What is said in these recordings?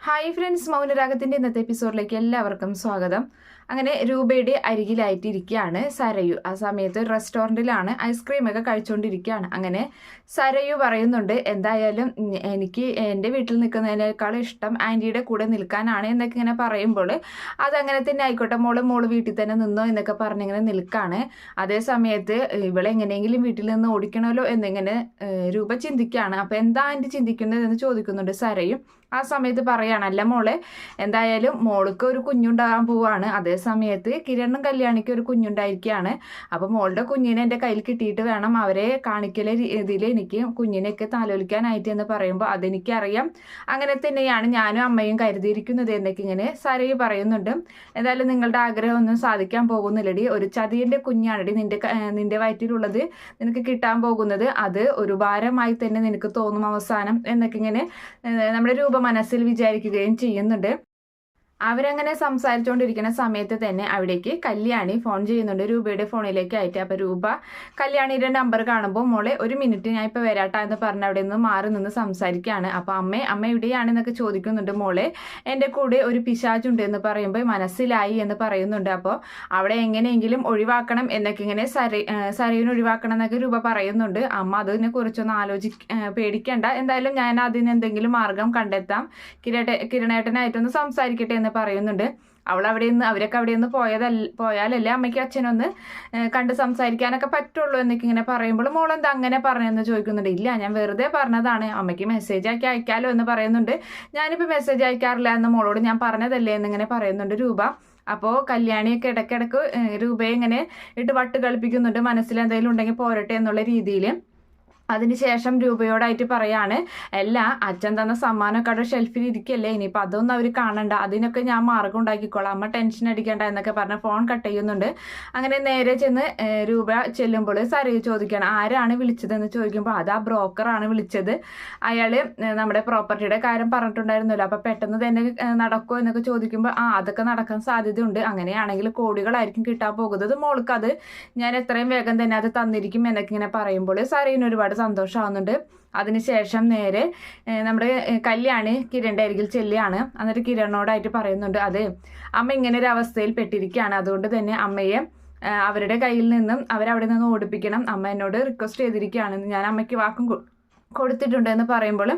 Hi friends മൗനരാഗത്തിന്റെ ഇന്നത്തെ എപ്പിസോഡിലേക്ക് എല്ലാവർക്കും സ്വാഗതം. അങ്ങനെ രൂപയുടെ അരികിലായിട്ടിരിക്കുകയാണ് സരയു. ആ സമയത്ത് റെസ്റ്റോറന്റിലാണ് ഐസ്ക്രീം ഒക്കെ കഴിച്ചുകൊണ്ടിരിക്കുകയാണ് അങ്ങനെ സരയു പറയുന്നുണ്ട് എന്തായാലും എനിക്ക് എന്റെ വീട്ടിൽ നിൽക്കുന്നതിനേക്കാളും ഇഷ്ടം ആന്റിയുടെ കൂടെ നിൽക്കാനാണ് എന്നൊക്കെ ഇങ്ങനെ പറയുമ്പോൾ അതങ്ങനെ തന്നെ ആയിക്കോട്ടെ മോൾ മോൾ വീട്ടിൽ തന്നെ നിന്നോ എന്നൊക്കെ പറഞ്ഞിങ്ങനെ നിൽക്കുകയാണ് അതേ സമയത്ത് ഇവളെ എങ്ങനെയെങ്കിലും വീട്ടിൽ നിന്ന് ഓടിക്കണമല്ലോ എന്നിങ്ങനെ രൂപ ചിന്തിക്കുകയാണ് അപ്പോൾ എന്താ ആന്റി ചിന്തിക്കുന്നത് എന്ന് ചോദിക്കുന്നുണ്ട് സരയും. ആ സമയത്ത് പറയാണ് അല്ല മോളെ എന്തായാലും മോൾക്ക് ഒരു കുഞ്ഞുണ്ടാകാൻ പോവാണ്. അതേ സമയത്ത് കിരണും കല്യാണിക്ക് ഒരു കുഞ്ഞുണ്ടായിരിക്കുകയാണ് അപ്പോൾ മോളുടെ കുഞ്ഞിനെ എന്റെ കയ്യിൽ കിട്ടിയിട്ട് വേണം അവരെ കാണിക്കലെ രീതിയിൽ എനിക്ക് കുഞ്ഞിനെയൊക്കെ താലോലിക്കാനായിട്ട് എന്ന് പറയുമ്പോൾ അതെനിക്കറിയാം. അങ്ങനെ തന്നെയാണ് ഞാനും അമ്മയും കരുതിയിരിക്കുന്നത് എന്നൊക്കെ ഇങ്ങനെ സരയ് പറയുന്നുണ്ട്. എന്തായാലും നിങ്ങളുടെ ആഗ്രഹം ഒന്നും സാധിക്കാൻ പോകുന്നില്ലടി. ഒരു ചതിയന്റെ കുഞ്ഞാണടി നിന്റെ നിന്റെ വയറ്റിലുള്ളത് നിനക്ക് കിട്ടാൻ പോകുന്നത്. അത് ഒരു ഭാരമായി തന്നെ നിനക്ക് തോന്നും അവസാനം എന്നൊക്കെ ഇങ്ങനെ നമ്മുടെ രൂപ മനസ്സിൽ വിചാരിക്കുകയും ചെയ്യുന്നുണ്ട്. അവരങ്ങനെ സംസാരിച്ചുകൊണ്ടിരിക്കുന്ന സമയത്ത് തന്നെ അവിടേക്ക് കല്യാണി ഫോൺ ചെയ്യുന്നുണ്ട്. രൂപയുടെ ഫോണിലേക്ക് ആയിട്ട് അപ്പോൾ രൂപ കല്യാണിയുടെ നമ്പർ കാണുമ്പോൾ മോളെ ഒരു മിനിറ്റ് ഞാൻ ഇപ്പോൾ വരാട്ടാ എന്ന് പറഞ്ഞ് അവിടെ നിന്ന് മാറി നിന്ന് സംസാരിക്കുകയാണ് അപ്പോൾ അമ്മേ അമ്മ എവിടെയാണെന്നൊക്കെ ചോദിക്കുന്നുണ്ട്. മോളെ എന്റെ കൂടെ ഒരു പിശാചുണ്ട് എന്ന് പറയുമ്പോൾ മനസ്സിലായി എന്ന് പറയുന്നുണ്ട്. അപ്പോൾ അവിടെ എങ്ങനെയെങ്കിലും ഒഴിവാക്കണം എന്നൊക്കെ ഇങ്ങനെ സരി സരയിന് ഒഴിവാക്കണം എന്നൊക്കെ രൂപ പറയുന്നുണ്ട്. അമ്മ അതിനെ കുറിച്ചൊന്നും ആലോചി പേടിക്കേണ്ട. എന്തായാലും ഞാൻ അതിന് എന്തെങ്കിലും മാർഗം കണ്ടെത്താം. കിരട്ടെ കിരണേട്ടനായിട്ടൊന്ന് സംസാരിക്കട്ടെ എന്ന് പറയുന്നുണ്ട്. അവൾ അവിടെ നിന്ന് അവരൊക്കെ അവിടെ നിന്ന് പോയതല്ല പോയാലല്ലേ അമ്മയ്ക്ക് അച്ഛനൊന്ന് കണ്ട് സംസാരിക്കാനൊക്കെ പറ്റുള്ളൂ എന്നൊക്കെ ഇങ്ങനെ പറയുമ്പോൾ മോളെന്താ അങ്ങനെ പറഞ്ഞെന്ന് ചോദിക്കുന്നുണ്ട്. ഇല്ല ഞാൻ വെറുതെ പറഞ്ഞതാണ്. അമ്മയ്ക്ക് മെസ്സേജ് ആക്കി അയക്കാലോ എന്ന് പറയുന്നുണ്ട്. ഞാനിപ്പോൾ മെസ്സേജ് അയക്കാറില്ല എന്ന് മോളോട് ഞാൻ പറഞ്ഞതല്ലേ എന്നിങ്ങനെ പറയുന്നുണ്ട് രൂപ. അപ്പോൾ കല്യാണിയൊക്കെ ഇടയ്ക്കിടയ്ക്ക് രൂപയെ ഇങ്ങനെ ഇട്ട് വട്ട് കളിപ്പിക്കുന്നുണ്ട്. മനസ്സിൽ എന്തെങ്കിലും ഉണ്ടെങ്കിൽ പോരട്ടെ എന്നുള്ള രീതിയിൽ. അതിനുശേഷം രൂപയോടായിട്ട് പറയാണ് അല്ല അച്ഛൻ തന്ന സമ്മാനമൊക്കെ അവിടെ ഷെൽഫിൽ ഇരിക്കല്ലേ ഇനിയിപ്പോൾ അതൊന്നും അവർ കാണണ്ട. അതിനൊക്കെ ഞാൻ മാർഗം ഉണ്ടാക്കിക്കോളാം. അമ്മ ടെൻഷൻ അടിക്കണ്ട എന്നൊക്കെ പറഞ്ഞ് ഫോൺ കട്ട് ചെയ്യുന്നുണ്ട്. അങ്ങനെ നേരെ ചെന്ന് രൂപ ചെല്ലുമ്പോൾ സരയു ചോദിക്കണം ആരാണ് വിളിച്ചതെന്ന്? ചോദിക്കുമ്പോൾ അത് ആ ബ്രോക്കറാണ് വിളിച്ചത്. അയാൾ നമ്മുടെ പ്രോപ്പർട്ടിയുടെ കാര്യം പറഞ്ഞിട്ടുണ്ടായിരുന്നല്ലോ. അപ്പോൾ പെട്ടെന്ന് തന്നെ നടക്കുമോ എന്നൊക്കെ ചോദിക്കുമ്പോൾ ആ അതൊക്കെ നടക്കാൻ സാധ്യതയുണ്ട്. അങ്ങനെയാണെങ്കിൽ കോടികളായിരിക്കും കിട്ടാൻ പോകുന്നത് മോൾക്ക് അത് ഞാൻ എത്രയും വേഗം തന്നെ അത് തന്നിരിക്കും എന്നൊക്കെ ഇങ്ങനെ പറയുമ്പോൾ സരയിന് ഒരുപാട് സന്തോഷമാവുന്നുണ്ട്. അതിനുശേഷം നേരെ നമ്മുടെ കല്യാണി കിരണിന്റെ അരികിൽ ചെല്ലുകയാണ്. എന്നിട്ട് കിരണിനോടായിട്ട് പറയുന്നുണ്ട് അതെ അമ്മ ഇങ്ങനെ ഒരു അവസ്ഥയിൽ പെട്ടിരിക്കുകയാണ്. അതുകൊണ്ട് തന്നെ അമ്മയെ അവരുടെ കയ്യിൽ നിന്നും അവരവിടെ നിന്ന് ഓടിപ്പിക്കണം. അമ്മ എന്നോട് റിക്വസ്റ്റ് ചെയ്തിരിക്കുകയാണ്. ഞാൻ അമ്മയ്ക്ക് വാക്കും കൊടുത്തിട്ടുണ്ട് എന്ന് പറയുമ്പോൾ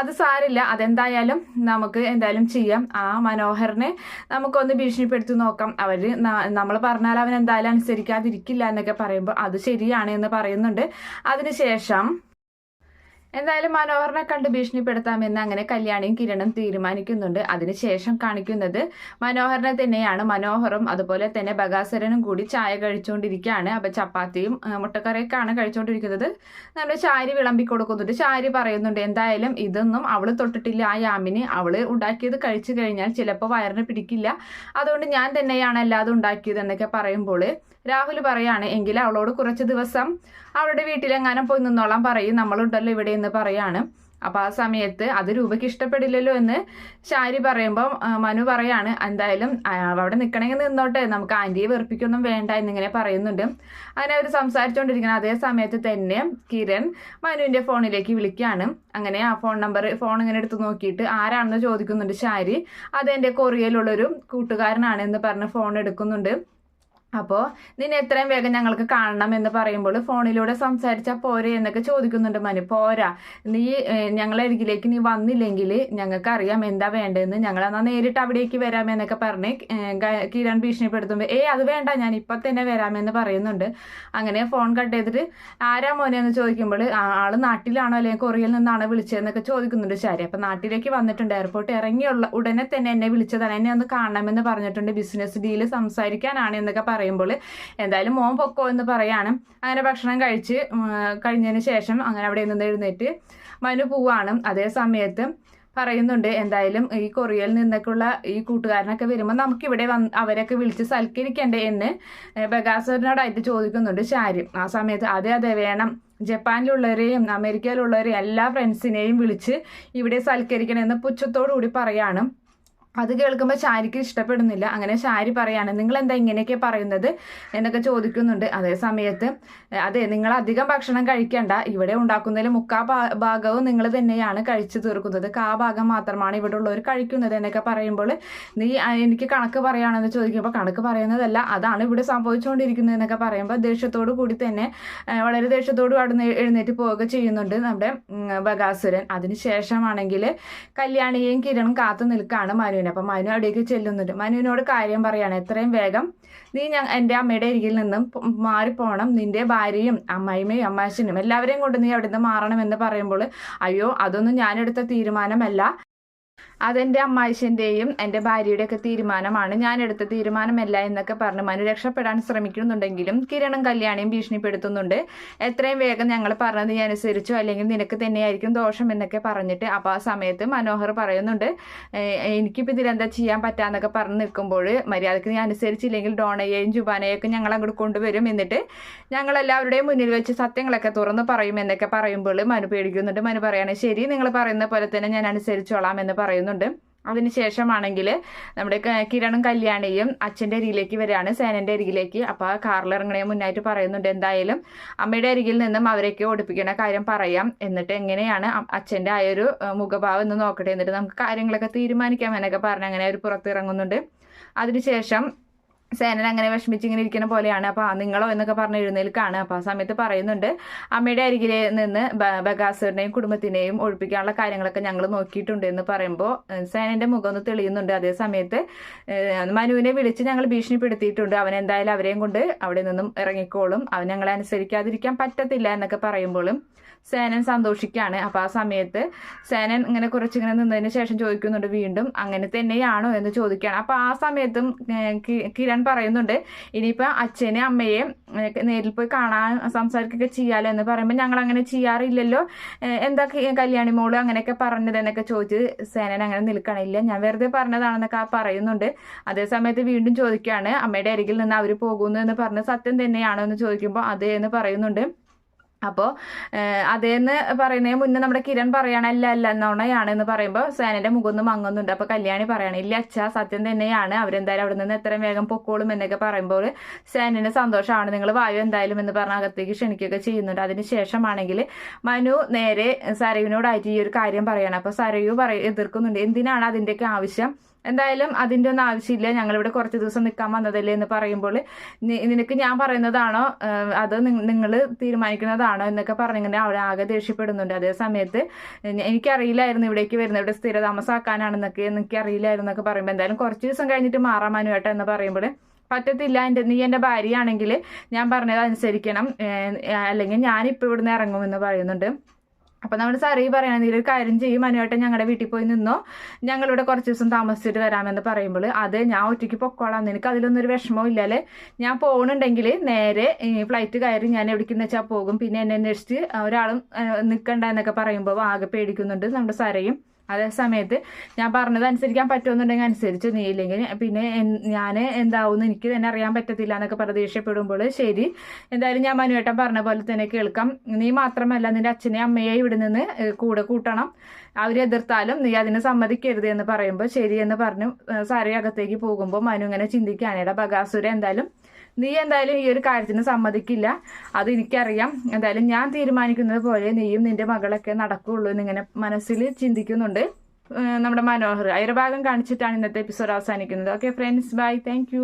അത് സാരില്ല. അതെന്തായാലും നമുക്ക് എന്തായാലും ചെയ്യാം. ആ മനോഹറിനെ നമുക്കൊന്ന് ഭീഷണിപ്പെടുത്തി നോക്കാം. അവർ നമ്മൾ പറഞ്ഞാൽ അവൻ എന്തായാലും അനുസരിക്കാതിരിക്കില്ല എന്നൊക്കെ പറയുമ്പോൾ അത് ശരിയാണ് എന്ന് പറയുന്നുണ്ട്. അതിനുശേഷം എന്തായാലും മനോഹറിനെ കണ്ട് ഭീഷണിപ്പെടുത്താമെന്ന് അങ്ങനെ കല്യാണിയും കിരണും തീരുമാനിക്കുന്നുണ്ട്. അതിനുശേഷം കാണിക്കുന്നത് മനോഹറിനെ തന്നെയാണ്. മനോഹറും അതുപോലെ തന്നെ ബഗാസരനും കൂടി ചായ കഴിച്ചുകൊണ്ടിരിക്കുകയാണ് അപ്പം ചപ്പാത്തിയും മുട്ടക്കറിയൊക്കെയാണ് കഴിച്ചുകൊണ്ടിരിക്കുന്നത് നമ്മുടെ ചാരി വിളമ്പി കൊടുക്കുന്നുണ്ട്. ചാരി പറയുന്നുണ്ട് എന്തായാലും ഇതൊന്നും അവൾ തൊട്ടിട്ടില്ല. ആ യാമിന് അവൾ ഉണ്ടാക്കിയത് കഴിച്ചു കഴിഞ്ഞാൽ ചിലപ്പോൾ വയറിന് പിടിക്കില്ല. അതുകൊണ്ട് ഞാൻ തന്നെയാണ് അല്ലാതെ ഉണ്ടാക്കിയത് എന്നൊക്കെ പറയുമ്പോൾ രാഹുൽ പറയാണ് എങ്കിൽ അവളോട് കുറച്ച് ദിവസം അവളുടെ വീട്ടിലെങ്ങാനും പോയി നിന്നോളാം. പറയും നമ്മളുണ്ടല്ലോ ഇവിടെ എന്ന് പറയാണ്. അപ്പൊ ആ സമയത്ത് അത് രൂപയ്ക്ക് ഇഷ്ടപ്പെടില്ലല്ലോ എന്ന് ശാരി പറയുമ്പോൾ മനു പറയാണ് എന്തായാലും അവിടെ നിൽക്കണമെങ്കിൽ നിന്നോട്ടെ നമുക്ക് ആന്റിയെ വെറുപ്പിക്കൊന്നും വേണ്ട എന്നിങ്ങനെ പറയുന്നുണ്ട്. അങ്ങനെ അവർ സംസാരിച്ചുകൊണ്ടിരിക്കുന്ന അതേ സമയത്ത് തന്നെ കിരൺ മനുവിന്റെ ഫോണിലേക്ക് വിളിക്കുകയാണ് അങ്ങനെ ആ ഫോൺ നമ്പർ ഫോൺ ഇങ്ങനെ എടുത്ത് നോക്കിയിട്ട് ആരാണെന്ന് ചോദിക്കുന്നുണ്ട് ശാരി. അത് കൊറിയയിലുള്ളൊരു കൂട്ടുകാരനാണ് എന്ന് പറഞ്ഞ് ഫോൺ എടുക്കുന്നുണ്ട്. അപ്പോൾ നിന്നെ എത്രയും വേഗം ഞങ്ങൾക്ക് കാണണം എന്ന് പറയുമ്പോൾ ഫോണിലൂടെ സംസാരിച്ചാൽ പോരെ എന്നൊക്കെ ചോദിക്കുന്നുണ്ട് മനു. പോരാ. നീ ഞങ്ങളെ അരികിലേക്ക് നീ വന്നില്ലെങ്കിൽ ഞങ്ങൾക്ക് അറിയാം എന്താ വേണ്ടതെന്ന്. ഞങ്ങൾ എന്നാൽ നേരിട്ട് അവിടേക്ക് വരാമെന്നൊക്കെ പറഞ്ഞ് കിരൺ ഭീഷണിപ്പെടുത്തുമ്പോൾ ഏ അത് വേണ്ട ഞാൻ ഇപ്പം തന്നെ വരാമെന്ന് പറയുന്നുണ്ട്. അങ്ങനെ ഫോൺ കട്ട് ചെയ്തിട്ട് ആരാ മോനെ? എന്ന് ചോദിക്കുമ്പോൾ ആൾ നാട്ടിലാണോ അല്ലെങ്കിൽ കൊറിയയിൽ നിന്നാണോ വിളിച്ചതെന്നൊക്കെ ചോദിക്കുന്നുണ്ട് ശരി. അപ്പം നാട്ടിലേക്ക് വന്നിട്ടുണ്ട്. എയർപോർട്ട് ഇറങ്ങിയുള്ള ഉടനെ തന്നെ എന്നെ വിളിച്ചതാണ്. എന്നെ ഒന്ന് കാണണമെന്ന് പറഞ്ഞിട്ടുണ്ട്. ബിസിനസ് ഡീൽ സംസാരിക്കാനാണ് എന്നൊക്കെ പറയുമ്പോൾ എന്തായാലും മോൻ പൊക്കോ എന്ന് പറയാണ്. അങ്ങനെ ഭക്ഷണം കഴിച്ച് കഴിഞ്ഞതിന് ശേഷം അങ്ങനെ അവിടെ നിന്ന് എഴുന്നേറ്റ് മനു പോവാണ്. അതേ സമയത്ത് പറയുന്നുണ്ട് എന്തായാലും ഈ കൊറിയയിൽ നിന്നൊക്കെയുള്ള ഈ കൂട്ടുകാരനൊക്കെ വരുമ്പോൾ നമുക്കിവിടെ വന്ന് അവരൊക്കെ വിളിച്ച് സൽക്കരിക്കണ്ടേ എന്ന് ബഗാസറിനോടായിട്ട് ചോദിക്കുന്നുണ്ട് ഷാരി ആ സമയത്ത് അതെ അതെ വേണം. ജപ്പാനിലുള്ളവരെയും അമേരിക്കയിലുള്ളവരെയും എല്ലാ ഫ്രണ്ട്സിനെയും വിളിച്ച് ഇവിടെ സൽക്കരിക്കണമെന്ന് പുച്ഛത്തോടു കൂടി പറയാണ്. അത് കേൾക്കുമ്പോൾ ശാരിക്ക് ഇഷ്ടപ്പെടുന്നില്ല. അങ്ങനെ ശാരി പറയാണ് നിങ്ങൾ എന്താ ഇങ്ങനെയൊക്കെ പറയുന്നത്? എന്നൊക്കെ ചോദിക്കുന്നുണ്ട്. അതേ സമയത്ത് അതെ നിങ്ങൾ അധികം ഭക്ഷണം കഴിക്കേണ്ട. ഇവിടെ ഉണ്ടാക്കുന്നതിൽ മുക്കാ ഭാഗവും നിങ്ങൾ തന്നെയാണ് കഴിച്ചു തീർക്കുന്നത്. കാ ഭാഗം മാത്രമാണ് ഇവിടെ ഉള്ളവർ കഴിക്കുന്നത്. എന്നൊക്കെ പറയുമ്പോൾ നീ എനിക്ക് കണക്ക് പറയുകയാണെന്ന് ചോദിക്കുമ്പോൾ കണക്ക് പറയുന്നതല്ല. അതാണ് ഇവിടെ സംഭവിച്ചുകൊണ്ടിരിക്കുന്നത്. എന്നൊക്കെ പറയുമ്പോൾ ദേഷ്യത്തോടു കൂടി തന്നെ വളരെ ദേഷ്യത്തോട് അവിടെ എഴുന്നേറ്റ് പോവുക ചെയ്യുന്നുണ്ട് നമ്മുടെ ബഗാസുരൻ. അതിനുശേഷമാണെങ്കിൽ കല്യാണിയെയും കിരണും കാത്തു നിൽക്കുകയാണ് മനു മനുവിന് അപ്പം മനു അവിടേക്ക് ചെല്ലുന്നുണ്ട്. മനുവിനോട് കാര്യം പറയാണ് എത്രയും വേഗം നീ ഞാൻ എന്റെ അമ്മയുടെ അരികിൽ നിന്നും മാറിപ്പോണം. നിന്റെ ഭാര്യയും അമ്മായിമ്മയും അമ്മാശനും എല്ലാവരെയും കൊണ്ട് നീ അവിടെ നിന്ന് മാറണമെന്ന് പറയുമ്പോൾ അയ്യോ അതൊന്നും ഞാനെടുത്ത തീരുമാനമല്ല. അതെന്റെ അമ്മായിശന്റെയും എന്റെ ഭാര്യയുടെ ഒക്കെ തീരുമാനമാണ്. ഞാൻ എടുത്ത തീരുമാനമല്ല എന്നൊക്കെ പറഞ്ഞ് മനു രക്ഷപ്പെടാൻ ശ്രമിക്കുന്നുണ്ടെങ്കിലും കിരണും കല്യാണിയും ഭീഷണിപ്പെടുത്തുന്നുണ്ട്. എത്രയും വേഗം ഞങ്ങൾ പറഞ്ഞത് അനുസരിച്ചോ അല്ലെങ്കിൽ നിനക്ക് തന്നെയായിരിക്കും ദോഷം എന്നൊക്കെ പറഞ്ഞിട്ട് അപ്പോൾ ആ സമയത്ത് മനോഹർ പറയുന്നുണ്ട് എനിക്കിപ്പോൾ ഇതിലെന്താ ചെയ്യാൻ പറ്റാന്നൊക്കെ പറഞ്ഞ് നിൽക്കുമ്പോൾ മര്യാദയ്ക്ക് ഞാൻ അനുസരിച്ചില്ലെങ്കിൽ ഡോണയെയും ജുബാനയൊക്കെ ഞങ്ങൾ അങ്ങോട്ട് കൊണ്ടുവരും എന്നിട്ട് ഞങ്ങൾ എല്ലാവരുടെയും മുന്നിൽ വെച്ച് സത്യങ്ങളൊക്കെ തുറന്ന് പറയും എന്നൊക്കെ പറയുമ്പോൾ മനു പേടിക്കുന്നുണ്ട്. മനു പറയുകയാണെങ്കിൽ ശരി നിങ്ങൾ പറയുന്ന പോലെ തന്നെ ഞാൻ അനുസരിച്ചോളാം എന്ന് പറയുന്നു. പറയുന്നുണ്ട് അതിനുശേഷമാണെങ്കിൽ നമ്മുടെ കിരണും കല്യാണിയും അച്ഛന്റെ അരികിലേക്ക് വരികയാണ് സേനന്റെ അരികിലേക്ക്. അപ്പോൾ ആ കാറിലിറങ്ങണേ മുന്നായിട്ട് പറയുന്നുണ്ട് എന്തായാലും അമ്മയുടെ അരികിൽ നിന്നും അവരൊക്കെ ഓടിപ്പിക്കുന്ന കാര്യം പറയാം. എന്നിട്ട് എങ്ങനെയാണ് അച്ഛന്റെ ആ ഒരു മുഖഭാവം എന്ന് നോക്കട്ടെ. എന്നിട്ട് നമുക്ക് കാര്യങ്ങളൊക്കെ തീരുമാനിക്കാം എന്നൊക്കെ പറഞ്ഞ് അങ്ങനെ അവർ പുറത്തിറങ്ങുന്നുണ്ട്. അതിനുശേഷം സേനൻ അങ്ങനെ വിഷമിച്ച് ഇങ്ങനെ ഇരിക്കുന്ന പോലെയാണ് അപ്പോൾ നിങ്ങളോ എന്നൊക്കെ പറഞ്ഞ് എഴുന്നേൽക്കാണ്. അപ്പോൾ ആ സമയത്ത് പറയുന്നുണ്ട് അമ്മയുടെ അരികിലെ നിന്ന് ബഗാസുറിനെയും കുടുംബത്തിനെയും ഒഴിപ്പിക്കാനുള്ള കാര്യങ്ങളൊക്കെ ഞങ്ങൾ നോക്കിയിട്ടുണ്ട് എന്ന് പറയുമ്പോൾ സേനന്റെ മുഖം ഒന്ന് തെളിയുന്നുണ്ട്. അതേ സമയത്ത് മനുവിനെ വിളിച്ച് ഞങ്ങൾ ഭീഷണിപ്പെടുത്തിയിട്ടുണ്ട്. അവൻ എന്തായാലും അവരെയും കൊണ്ട് അവിടെ നിന്നും ഇറങ്ങിക്കോളും. അവൻ ഞങ്ങളെ അനുസരിക്കാതിരിക്കാൻ പറ്റത്തില്ല എന്നൊക്കെ പറയുമ്പോഴും സേനൻ സന്തോഷിക്കുകയാണ് അപ്പോൾ ആ സമയത്ത് സേനൻ ഇങ്ങനെ കുറച്ചിങ്ങനെ നിന്നതിന് ശേഷം ചോദിക്കുന്നുണ്ട് വീണ്ടും അങ്ങനെ തന്നെയാണോ? എന്ന് ചോദിക്കുകയാണ് അപ്പോൾ ആ സമയത്തും കിരൺ പറയുന്നുണ്ട്. ഇനിയിപ്പോൾ അച്ഛനെ അമ്മയെ നേരിൽ പോയി കാണാൻ സംസാരിക്കുകയൊക്കെ ചെയ്യാലോ എന്ന് പറയുമ്പോൾ ഞങ്ങൾ അങ്ങനെ ചെയ്യാറില്ലല്ലോ എന്താ കല്യാണി മോൾ അങ്ങനെയൊക്കെ പറഞ്ഞത് എന്നൊക്കെ ചോദിച്ച് സേനൻ അങ്ങനെ നിൽക്കണില്ല ഞാൻ വെറുതെ പറഞ്ഞതാണെന്നൊക്കെ പറയുന്നുണ്ട്. അതേ സമയത്ത് വീണ്ടും ചോദിക്കുകയാണ് അമ്മയുടെ അരികിൽ നിന്ന് അവർ പോകുന്നു എന്ന് പറഞ്ഞ് സത്യം തന്നെയാണോ എന്ന് ചോദിക്കുമ്പോൾ അതേ എന്ന് പറയുന്നുണ്ട്. അപ്പോൾ അതേന്ന് പറയുന്നതിന് മുന്നേ നമ്മുടെ കിരൺ പറയണ അല്ല അല്ല എന്നോണയാണ് എന്ന് പറയുമ്പോൾ സേനന്റെ മുഖമൊന്നും മങ്ങുന്നുണ്ട്. അപ്പോൾ കല്യാണി പറയണം ഇല്ല അച്ഛ സത്യം തന്നെയാണ്. അവരെന്തായാലും അവിടെ നിന്ന് എത്രയും വേഗം പൊക്കോളും എന്നൊക്കെ പറയുമ്പോൾ സേനന് സന്തോഷമാണ്. നിങ്ങൾ വായു എന്തായാലും എന്ന് പറഞ്ഞ അകത്തേക്ക് ക്ഷണിക്കുകയൊക്കെ ചെയ്യുന്നുണ്ട്. അതിന് ശേഷമാണെങ്കിൽ മനു നേരെ സരയുവിനോടായിട്ട് ഈ ഒരു കാര്യം പറയണം. അപ്പോൾ സരയു പറയ എതിർക്കുന്നുണ്ട്. എന്തിനാണ് അതിന്റെയൊക്കെ ആവശ്യം? എന്തായാലും അതിന്റെ ഒന്നും ആവശ്യമില്ല. ഞങ്ങളിവിടെ കുറച്ച് ദിവസം നിൽക്കാൻ വന്നതല്ലേ എന്ന് പറയുമ്പോൾ നിനക്ക് ഞാൻ പറയുന്നതാണോ? അത് നിങ്ങൾ തീരുമാനിക്കുന്നതാണോ എന്നൊക്കെ പറഞ്ഞിങ്ങനെ അവിടെ ആകെ ദേഷ്യപ്പെടുന്നുണ്ട്. അതേ സമയത്ത് എനിക്കറിയില്ലായിരുന്നു ഇവിടേക്ക് വരുന്നത് ഇവിടെ സ്ഥിരതാമസാക്കാനാണെന്നൊക്കെ എനിക്കറിയില്ലായിരുന്നു എന്നൊക്കെ പറയുമ്പോൾ എന്തായാലും കുറച്ച് ദിവസം കഴിഞ്ഞിട്ട് മാറാൻ മനുവേട്ട എന്ന് പറയുമ്പോൾ പറ്റത്തില്ല. എന്റെ നീ എന്റെ ഭാര്യയാണെങ്കിൽ ഞാൻ പറഞ്ഞത് അനുസരിക്കണം അല്ലെങ്കിൽ ഞാനിപ്പോൾ ഇവിടുന്ന് ഇറങ്ങുമെന്ന് പറയുന്നുണ്ട്. അപ്പോൾ നമ്മുടെ സാറി നീ ഒരു കാര്യം ചെയ്യും. മനുവേട്ടൻ ഞങ്ങളുടെ വീട്ടിൽ പോയി നിന്നോ? ഞങ്ങളിവിടെ കുറച്ച് ദിവസം താമസിച്ചിട്ട് വരാമെന്ന് പറയുമ്പോൾ അത് ഞാൻ ഒറ്റയ്ക്ക് പൊക്കോളാം. നിനക്ക് അതിലൊന്നും ഒരു വിഷമവും ഇല്ലല്ലേ ഞാൻ പോകുന്നുണ്ടെങ്കിൽ നേരെ ഫ്ലൈറ്റ് കയറി ഞാൻ എവിടേക്കെന്ന് വെച്ചാൽ പോകും. പിന്നെ എന്നെ അന്വേഷിച്ച് ഒരാളും നിൽക്കണ്ട എന്നൊക്കെ പറയുമ്പോൾ ആകെ പേടിക്കുന്നുണ്ട് നമ്മുടെ സാരയും. അതേ സമയത്ത് ഞാൻ പറഞ്ഞത് അനുസരിക്കാൻ പറ്റുമെന്നുണ്ടെങ്കിൽ അനുസരിച്ച് നീ ഇല്ലെങ്കിൽ പിന്നെ ഞാൻ എന്താവും എനിക്ക് തന്നെ അറിയാൻ പറ്റത്തില്ല എന്നൊക്കെ പ്രതീക്ഷപ്പെടുമ്പോൾ ശരി. എന്തായാലും ഞാൻ മനുവേട്ടൻ പറഞ്ഞ പോലെ തന്നെ കേൾക്കാം. നീ മാത്രമല്ല നിന്റെ അച്ഛനെ അമ്മയെ ഇവിടെ നിന്ന് കൂടെ കൂട്ടണം. അവരെതിർത്താലും നീ അതിനെ സമ്മതിക്കരുത് എന്ന് പറയുമ്പോൾ ശരി എന്ന് പറഞ്ഞു സാരയകത്തേക്ക് പോകുമ്പോൾ മനു ഇങ്ങനെ ചിന്തിക്കാനേടാ ബഗാസുര എന്തായാലും നീ എന്തായാലും ഈ ഒരു കാര്യത്തിന് സമ്മതിക്കില്ല. അത് എനിക്കറിയാം. എന്തായാലും ഞാൻ തീരുമാനിക്കുന്നത് പോലെ നീയും നിന്റെ മകളൊക്കെ നടക്കുകയുള്ളൂ എന്നിങ്ങനെ മനസ്സിൽ ചിന്തിക്കുന്നുണ്ട് നമ്മുടെ മനോഹർ. അയർഭാഗം കാണിച്ചിട്ടാണ് ഇന്നത്തെ എപ്പിസോഡ് അവസാനിക്കുന്നത്. Okay friends bye thank